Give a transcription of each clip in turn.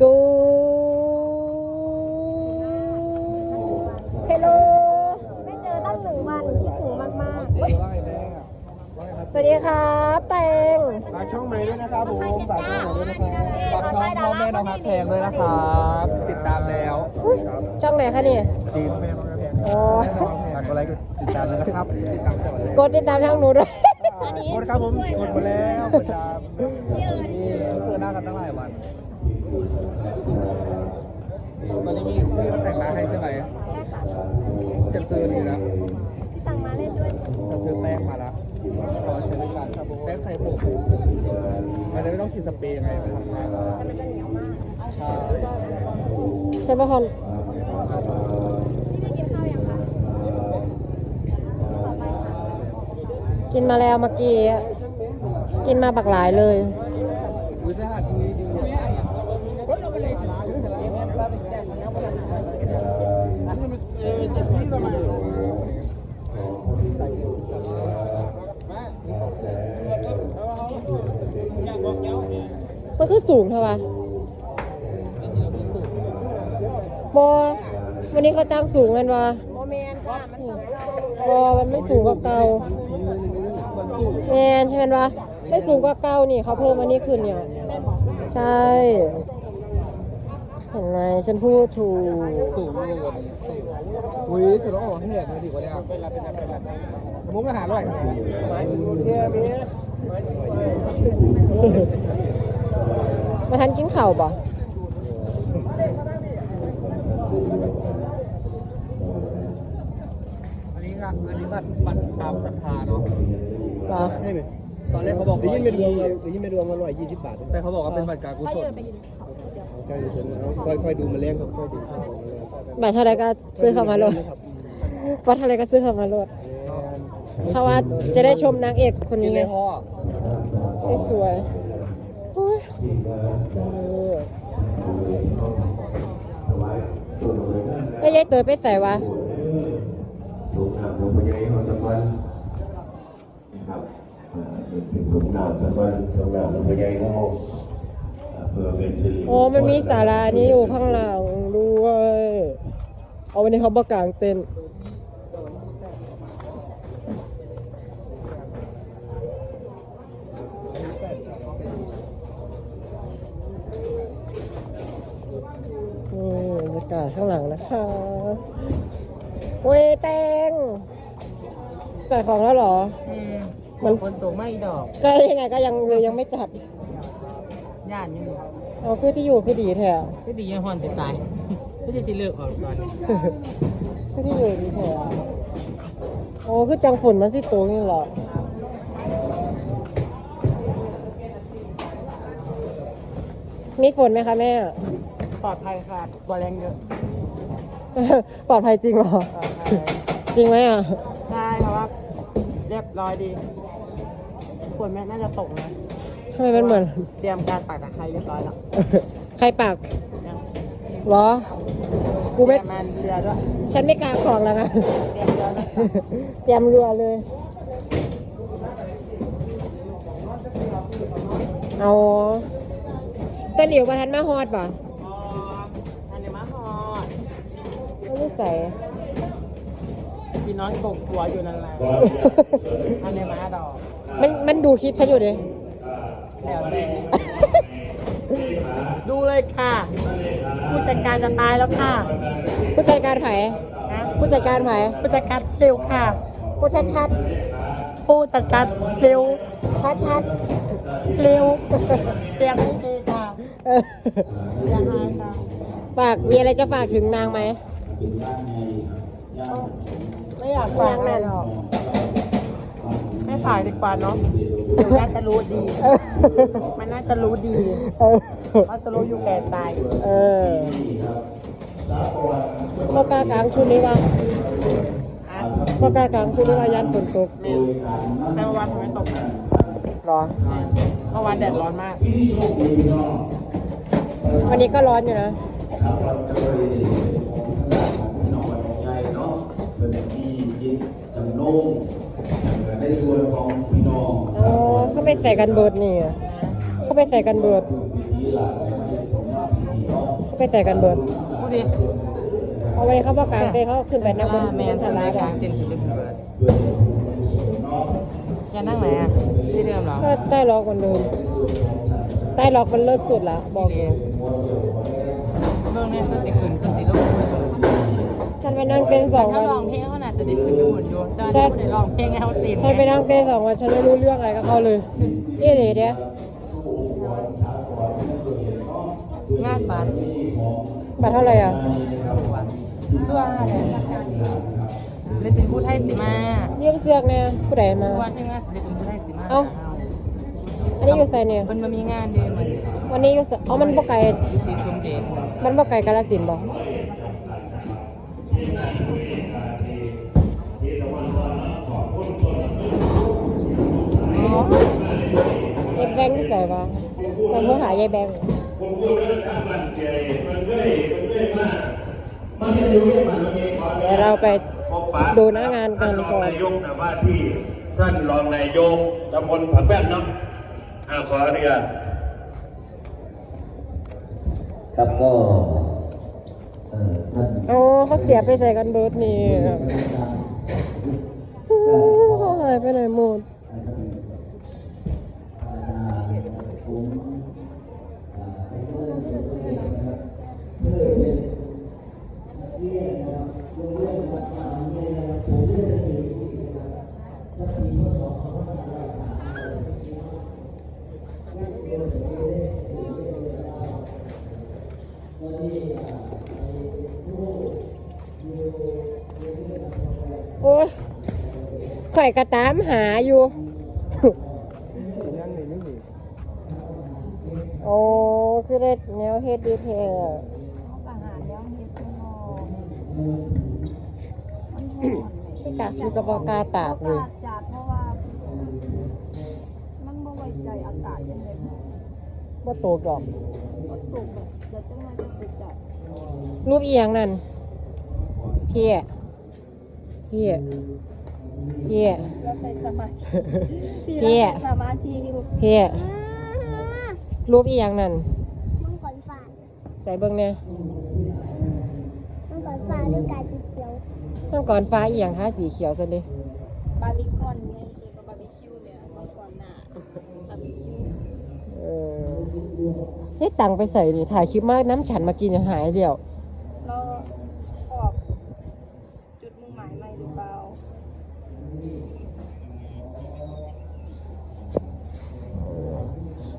กูเฮลโลไม่เจอตั้งหนึ่งวันคิดถึงมากมากว่าไงแม่ว่าไงครับสวัสดีครับแตงฝากช่องใหม่ด้วยนะครับผมฝากช่องใหม่ด้วยนะครับฝากช่องพ่อแม่น้องฮักแพงด้วยนะครับติดตามแล้วช่องไหนคะนี่ทีมแม่น้องแพงอ๋อฝากกดไลค์กดติดตามด้วยนะครับติดตามตลอดเลยกดติดตามช่องหนูด้วย กดครับผมกดมาแล้วกดตามนี่เจอหน้ากันตั้งหลายวันตอนนี้มีพี่มาแต่งหน้า ให้ใช่ไหมใช่ค่ะจะซื้อนี่นะพี่ตังมาเล่นด้วยจะซื้อแป้งมาแล้วรอใช้ด้วยกันครับผมแป้งไข่ผมมันจะไม่ต้องฉีดสเปรย์ยังไงไปทำงานแต่มันจะเหนียวมากใช่ใช่ปะคอนพี่ได้กินข้าวยังคะกินมาแล้วเมื่อกี้ กินมาบักหลายเลย วิชาทีวีดีเออจะพี่ทำไม มันคือสูงเท่าวะบอวันนี้เขาตั้งสูงกันวะโมเมนค่ะมันสองเราบอมันไม่สูงกว่าเก่ามันสู้แมนใช่ไหมวะไม่สูงกว่าเก่านี่เขาเพิ่มอันนี้ขึ้นเนี่ย ใช่ เห็นไหมฉันพูดถูกสู้เลยอุ้ยสุดแล้วออกให้เห็นเลยดีกว่าเนี่ยเป็นไรเป็นไรเป็นไรมุกอาหารอร่อยหมายถึงเทียมี มาทันกินข่าวป่ะอันนี้ก็อันนี้บัตรบัตรตามศรัทธาเนาะป่ะใช่ไหมตอนแรกเขาบอกได้ยินเป็นรวมเลยได้ยินเป็นรวมมาร้อยยี่สิบบาทแต่เขาบอกว่าเป็นบัตรการกุศลก็อยู่เฉยๆค่อยค่อยๆดูมาเลี้ยงครับค่อยดูครับบาทเท่าไรก็ซื้อเข้ามาโหลดวัดเท่าไรก็ซื้อเข้ามาโหลดเพราะว่าจะได้ชมนางเอกคนกินี้นไงเลย พ่อสวยๆโอ้ยเออแล้วยายเตยไปใส่วะถูกนำลงไปยังหัวสะพานนะครับเอ่อถึงถูกนำสะพานถูกนำลงไปยังหัวเพื่อเป็นสิริมงคลโอ้มันมีสารานี้อยู่ข้างหลังด้วย เอาวันนี้เขาประกางเต็นท์นี่บรรยากาศข้างหลังนะคะเว้ยแตงจ่ายของแล้วเหรอมันคนตกไม่ดอกก็ยังไงก็ยังเลยยังไม่จัดย่านยังเอาคือที่อยู่คือดีแท้ก็ดียังหอนจะตายก็จะสิเลิกออกก่อนคือที่อยู่ดีแท้โอ้คือจังฝนมาสิตัวนี่เหรอมีฝนไหมคะแม่ ปลอดภัยค่ะตัวแรงเยอะปลอดภัยจริงเหรอ ปลอดภัยจริงไหมอะใช่เพราะว่าเรียบร้อยดีฝนแม่น่าจะตกนะทำไมมันเหมือน เตรียมการปักตะไคร้เรียบร้อยแล้วใครปากยังเหรอ กูไม่ เตรียมันเรือด้วยฉันไม่กล้าของแล้วนะ เตรียมเรือด้วยเตรียมเรือเลย เอาต้นหลิวประทันมาฮอดป่ะ อ๋ออันนี้มาฮอด ไม่ได้ ใส่พี่น้องกกหัวอยู่นั่นแหละอันนี้มาดอกมันมันดูคลิปฉันอยู่ดิแล้วแต่ดูเลยค่ะผู้จัดการจะตายแล้วค่ะผู้จัดการไผ่นะผู้จัดการไผ่ผู้จัดการเร็วค่ะผู้ชัดชัดผู้จัดการเร็วชัดชัดเร็วเสียงไม่ดีค่ะเออเสียงหายค่ะฝากมีอะไรจะฝากถึงนางไหม ไม่อยากฝากอะไรหรอกไม่ฝากดีกว่าเนาะเดี๋ยวน่าจะรู้ดีเออมันน่าจะรู้ดีเออเขาจะรู้อยู่แก่ตาย เออพอกล้ากลางชุดนี้ว่าอะพอกล้ากลางชุดนี้ว่ายันฝนตกแม่แต่เมื่อวานฝนไม่ตกหรอเมื่อวานแดดร้อนมาก วันนี้ก็ร้อนอยู่นะ ในส่วนของพี่น้องอ๋อเขาไปใส่กันเบิดนี่เขาไปใส่กันเบิดพิธีหลักในผมว่าพิธีไปแต่กันเบิดพูดดิเอาไว้เขาประกางเต้นเขาขึ้นไปนั่งบนแมนทาทำรารายกักานรเต้นสุดฤทธิ์เบิร์ดอย่านั่งไหนอะที่เดิมเหรอก็ได้ล็อกมันเดิมใต้ล็อกมันเลิศสุดละบอกดีเลยเบื้องเนี่ยสติขึ้นสติลง ฉันไปนั่งเต้นสองถ้าวัน ลองเพลงเขาน่าจะได้ขึ้นอยู่บนอยู่แต่ถ้าไม่ได้ลองเพลงให้เขาติดฉันไปนั่งเต้นสองวันฉันไม่รู้เรื่องอะไรกับเขาเลยนี่เลยเดียวงานบัตรบัตรเท่าไหร่อะตัวอะไรศิลปินผู้ไทยสิมาเยี่ยมเสือกเนี่ยผู้ใดมา วันที่งานศิลปินผู้ไทยสิมาเอ้า อันนี้อยู่ไสเนี่ยมันมามีงานเดือนมันวันนี้อยู่ไสเอามันบ่ไก่สีสมเด็จมันบ่ไก่กาลสินธุ์บ่ ยายแบงค์ที่ใส่ปะไปเพื่อหายายแบงค์เดี๋ยวเราไปดูหน้างานกันก่อนนายกนะว่าที่ท่านรองนายกตำบลผักแป้นเนาะอ่าขออนุญาตครับก็โอ้เขาเสียไปใส่กันเบิร์ดนี่ครับเขาหายไปไหนหมด โอ้ยข่อยกระตามหาอยู่ยังหนีไม่หนีโอ้คือได้แนวเฮ็ดดีเทลอาหารแล้วเฮ็ดข้างนอกมันหอมที่กากชูกระบอกล้าตากเลย ว่าโตกดอกมันตกแบบเดี๋ยวจังไงจะติดจัดรูปอีหยังนั่นพี่อะพี่อะพี่อะเราใส่สมาธิพี่พี่เราอะใส่สมาธิที่ลูกพี่อะรูปอีหยังนั่นมังกรฟ้าใส่เบิ่งเนี่ยมังกรฟ้าเรื่องการสีเขียวมังกรฟ้าอีหยังท้าสีเขียวซะดิบาร์บีคอนเนี่ยเกี่ยวกับบาร์บีคิวเนี่ยมังกรหน้าบาร์บีคิว เออ ให้ตังค์ไปใส่นี่ถ่ายคลิปมากน้ำฉันมากินยังหายเดียวเราออกจุดมุ่งหมายใหม่หรือเปล่า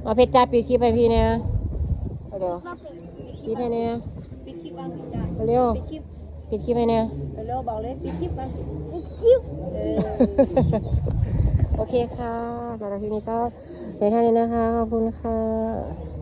เอาเพชรจ้าปีคลิปให้พี่เนี่ยเอาเดี๋ยวก็เป็นปิดให้เนี่ยปิดคลิปบ้างปิดจ้ะเร็วปิดคลิปปิดคลิปให้เนี่ยเร็วๆบอกเลยปิดคลิปบ้างคิ้วเออโอเคค่ะสำหรับคลิปนี้ก็ เป็นเท่านี้นะคะ ขอบคุณค่ะ